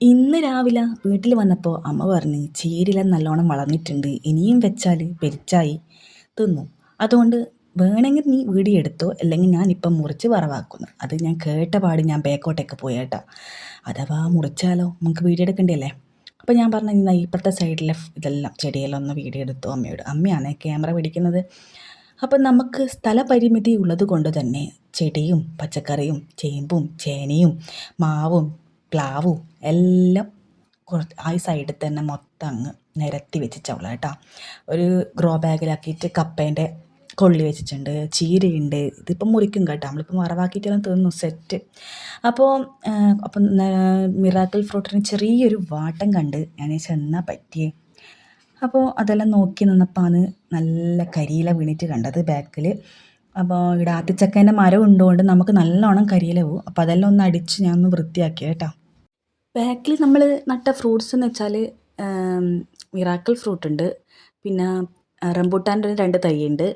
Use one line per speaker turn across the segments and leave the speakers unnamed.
ഇന്ന് രാവിലെ വീട്ടിൽ വന്നപ്പോൾ അമ്മ പറഞ്ഞ് ചീരില നല്ലോണം വളർന്നിട്ടുണ്ട് ഇനിയും വെച്ചാൽ പെരിച്ചായി തിന്നു. അതുകൊണ്ട് വേണമെങ്കിൽ നീ വീഡിയോ എടുത്തോ അല്ലെങ്കിൽ ഞാൻ ഇപ്പം മുറിച്ച് വറവാക്കുന്നു. അത് ഞാൻ കേട്ട പാട് ഞാൻ ബേക്കോട്ടേക്ക് പോയേട്ടാ. അഥവാ മുറിച്ചാലോ നമുക്ക് വീഡിയോ എടുക്കേണ്ടല്ലേ അപ്പോൾ ഞാൻ പറഞ്ഞു ഇന്ന് ഇപ്പോഴത്തെ സൈഡിലെ ഇതെല്ലാം ചെടിയെല്ലാം ഒന്ന് വീഡിയോ എടുത്തോ അമ്മയോട്. അമ്മയാണ് ക്യാമറ പിടിക്കുന്നത്. അപ്പം നമുക്ക് സ്ഥലപരിമിതി ഉള്ളത് കൊണ്ട് തന്നെ ചെടിയും പച്ചക്കറിയും ചേമ്പും ചേനയും മാവും പ്ലാവും എല്ലാം കുറച്ച് ആ സൈഡിൽ തന്നെ മൊത്തം അങ്ങ് നിരത്തി വെച്ചിട്ടുള്ള കേട്ടോ. ഒരു ഗ്രോ ബാഗിലാക്കിയിട്ട് കപ്പേന്റെ കൊള്ളി വെച്ചിട്ടുണ്ട് ചീരയുണ്ട്. ഇതിപ്പം മുറിക്കും കേട്ടോ. നമ്മളിപ്പം മറവാക്കിയിട്ടാണ് തിന്നു സെറ്റ് അപ്പോൾ അപ്പം മിറാക്കിൾ ഫ്രൂട്ടിന് ചെറിയൊരു വാട്ടം കണ്ട് ഞാൻ ചെന്നാൽ പറ്റിയേ. അപ്പോൾ അതെല്ലാം നോക്കി നിന്നപ്പോൾ ആണ് നല്ല കരിയില വീണിട്ട് കണ്ടത് ബാക്കിൽ അപ്പോൾ ഇവിടെ ആത്തിച്ചക്കേന്റെ മരം ഉണ്ടോണ്ട് നമുക്ക് നല്ലോണം കരിയില പോവും. അപ്പോൾ അതെല്ലാം ഒന്ന് അടിച്ച് ഞാൻ ഒന്ന് വൃത്തിയാക്കി കേട്ടോ. ബാക്കിൽ നമ്മൾ നട്ട ഫ്രൂട്ട്സ് എന്ന് വെച്ചാൽ മിറാക്കിൾ ഫ്രൂട്ട് ഉണ്ട്. പിന്നെ റംബൂട്ടാന്റെ രണ്ട് തൈയുണ്ട്.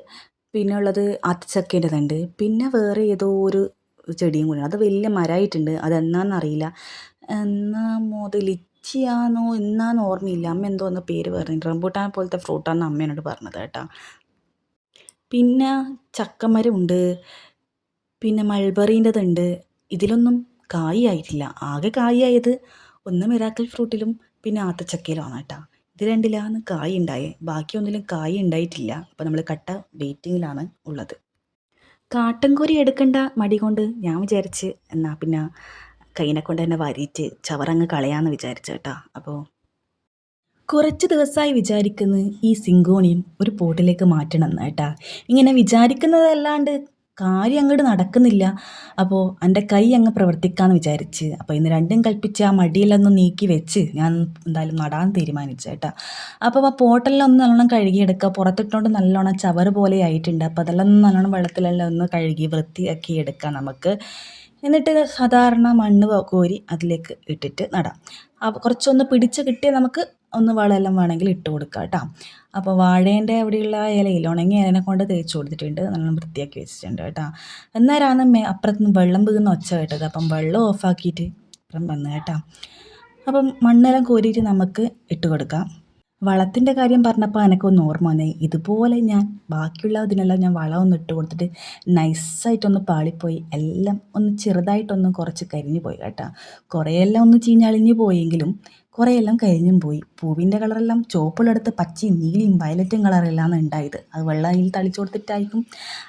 പിന്നെ ഉള്ളത് ആത്തിച്ചക്കേന്റെ തണ്ട് പിന്നെ വേറെ ഏതോ ഒരു ചെടിയും കൂടി അത് വലിയ മരമായിട്ടുണ്ട് അതെന്നാന്നറിയില്ല എന്നാ മോത് ലിച്ചിയാണോ എന്നാന്ന് ഓർമ്മയില്ല. അമ്മ എന്തോ എന്ന പേര് പറഞ്ഞു റംബൂട്ടാൻ പോലത്തെ ഫ്രൂട്ടാണെന്ന് അമ്മേനോട് പറഞ്ഞത് കേട്ടോ. പിന്നെ ചക്കമരമുണ്ട് പിന്നെ മൾബറീന്റെതുണ്ട്. ഇതിലൊന്നും കായായിട്ടില്ല ആകെ കായായത് ഒന്ന് മിറാക്കിൾ ഫ്രൂട്ടിലും പിന്നെ ആത്തച്ചക്കയിലുമാണ് കേട്ടോ ഇത് രണ്ടിലാണ് കായ് ഉണ്ടായത് ബാക്കിയൊന്നിലും കായ് ഉണ്ടായിട്ടില്ല അപ്പോൾ നമ്മൾ കട്ട വെയിറ്റിങ്ങിലാണ് ഉള്ളത്. കാട്ടൻകോരി എടുക്കേണ്ട മടി കൊണ്ട് ഞാൻ വിചാരിച്ച് എന്നാൽ പിന്നെ കൈനെ കൊണ്ട് തന്നെ വരിയിട്ട് ചവറങ്ങ് കളയാമെന്ന് വിചാരിച്ചു കേട്ടോ അപ്പോൾ കുറച്ച് ദിവസമായി വിചാരിക്കുന്നത് ഈ സിങ്കോണിയം ഒരു പോട്ടിലേക്ക് മാറ്റണം എന്ന് കേട്ടാ. ഇങ്ങനെ വിചാരിക്കുന്നതല്ലാണ്ട് കാര്യം അങ്ങോട്ട് നടക്കുന്നില്ല. അപ്പോൾ എന്റെ കൈ അങ്ങ് പ്രവർത്തിക്കാമെന്ന് വിചാരിച്ച്. അപ്പോൾ ഇന്ന് രണ്ടും കൽപ്പിച്ച് ആ മടിയിലൊന്ന് നീക്കി വെച്ച് ഞാൻ എന്തായാലും നടാൻ തീരുമാനിച്ചു കേട്ടോ. അപ്പോൾ ആ പോട്ടലിലൊന്ന് നല്ലോണം കഴുകിയെടുക്കുക. പുറത്തിട്ടുകൊണ്ട് നല്ലോണം ചവറ് പോലെ ആയിട്ടുണ്ട്. അപ്പോൾ അതെല്ലാം ഒന്ന് നല്ലോണം വെള്ളത്തിലെല്ലാം ഒന്ന് കഴുകി വൃത്തിയാക്കി എടുക്കാം നമുക്ക്. എന്നിട്ട് സാധാരണ മണ്ണ് കോരി അതിലേക്ക് ഇട്ടിട്ട് നടാം. അപ്പോൾ കുറച്ചൊന്ന് പിടിച്ച് കിട്ടിയാൽ നമുക്ക് ഒന്ന് വളമെല്ലാം വേണമെങ്കിൽ ഇട്ട് കൊടുക്കുക കേട്ടോ. അപ്പോൾ വാഴേന്റെ അവിടെയുള്ള ഇലയിൽ ഉണങ്ങിയ ഇലനെ കൊണ്ട് തേച്ച് കൊടുത്തിട്ടുണ്ട്. നല്ലോണം വൃത്തിയാക്കി വെച്ചിട്ടുണ്ട് കേട്ടോ. അന്നേരമാണ് മേ അപ്പുറത്തുനിന്ന് വെള്ളം വീകുന്ന ഒച്ച കേട്ടത്. അപ്പം വെള്ളം ഓഫാക്കിയിട്ട് അപ്പം വന്നു കേട്ടോ. അപ്പം മണ്ണെല്ലാം കോരിയിട്ട് നമുക്ക് ഇട്ട് കൊടുക്കാം. വളത്തിന്റെ കാര്യം പറഞ്ഞപ്പോൾ എനിക്കൊന്ന് ഓർമ്മ വന്നേ. ഇതുപോലെ ഞാൻ ബാക്കിയുള്ള ഇതിനെല്ലാം ഞാൻ വളമൊന്ന് ഇട്ട് കൊടുത്തിട്ട് നൈസായിട്ടൊന്ന് പാളിപ്പോയി. എല്ലാം ഒന്ന് ചെറുതായിട്ടൊന്ന് കുറച്ച് കരിഞ്ഞു പോയി കേട്ടോ. കുറേയെല്ലാം ഒന്ന് ചീഞ്ഞളിഞ്ഞു പോയെങ്കിലും കുറേയെല്ലാം കരിഞ്ഞും പോയി. പൂവിന്റെ കളറെല്ലാം ചുവപ്പുള്ളടുത്ത് പച്ചയും നീലയും വയലറ്റും കളറെല്ലാം ഉണ്ടായത്. അത് വെള്ളയിൽ തളിച്ചു കൊടുത്തിട്ടായിരിക്കും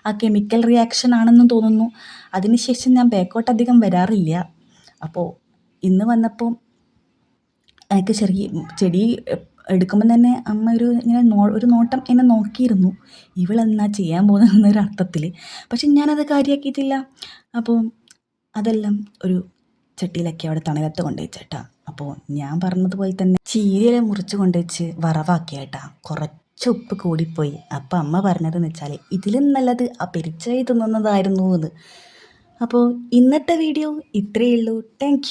ആ കെമിക്കൽ റിയാക്ഷൻ ആണെന്ന് തോന്നുന്നു. അതിനുശേഷം ഞാൻ ബാക്കോട്ട് അധികം വരാറില്ല. അപ്പോൾ ഇന്ന് വന്നപ്പോൾ എനിക്ക് ചെറിയ ചെടി എടുക്കുമ്പോൾ തന്നെ അമ്മ ഒരു ഇങ്ങനെ നോ ഒരു നോട്ടം എന്നെ നോക്കിയിരുന്നു. ഇവളെന്നാ ചെയ്യാൻ പോകുന്നതെന്നൊരു അർത്ഥത്തിൽ പക്ഷെ ഞാനത് കാര്യമാക്കിയിട്ടില്ല അപ്പോൾ അതെല്ലാം ഒരു ചട്ടിയിലൊക്കെ അവിടെ തണലത്ത് കൊണ്ടുവച്ചേട്ടാ അപ്പോൾ ഞാൻ പറഞ്ഞതുപോലെ തന്നെ ചീരയില മുറിച്ച് കൊണ്ടുവച്ച് വറവാക്കിയേട്ടാ. കുറച്ച് ഉപ്പ് കൂടിപ്പോയി. അപ്പോൾ അമ്മ പറഞ്ഞതെന്ന് വെച്ചാൽ ഇതിലും നല്ലത് ആ പെരിച്ചായി തിന്നുന്നതായിരുന്നു എന്ന്. അപ്പോൾ ഇന്നത്തെ വീഡിയോ ഇത്രയേ ഉള്ളൂ. താങ്ക്